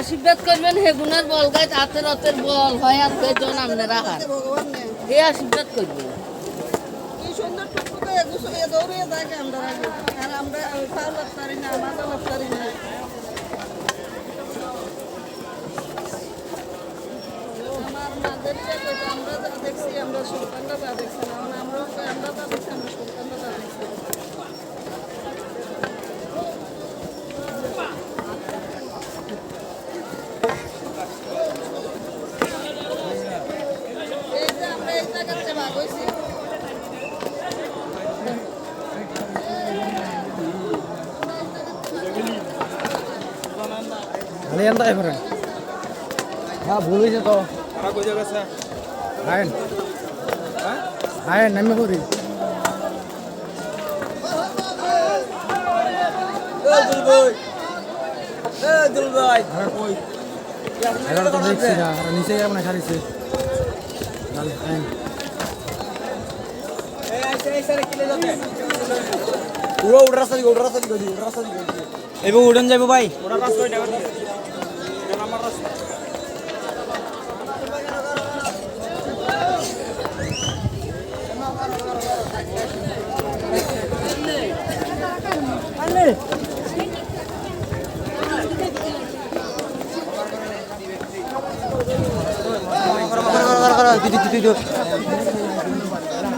আশীর্বাদ করবেন হেগুনের বল গাছ আতের অতের বল হয় আর কয়জন আপনার আহার এই আশীর্বাদ করবেন আমরা ఎంత అయిపోయి భూమి తో ఆయన ఆయన నమ్మకూరి নিচে যাবো না খালিছে আইন Gua udah rasa juga, udah rasa juga, udah juga. Ibu udah nggak ibu bayi. Udah rasa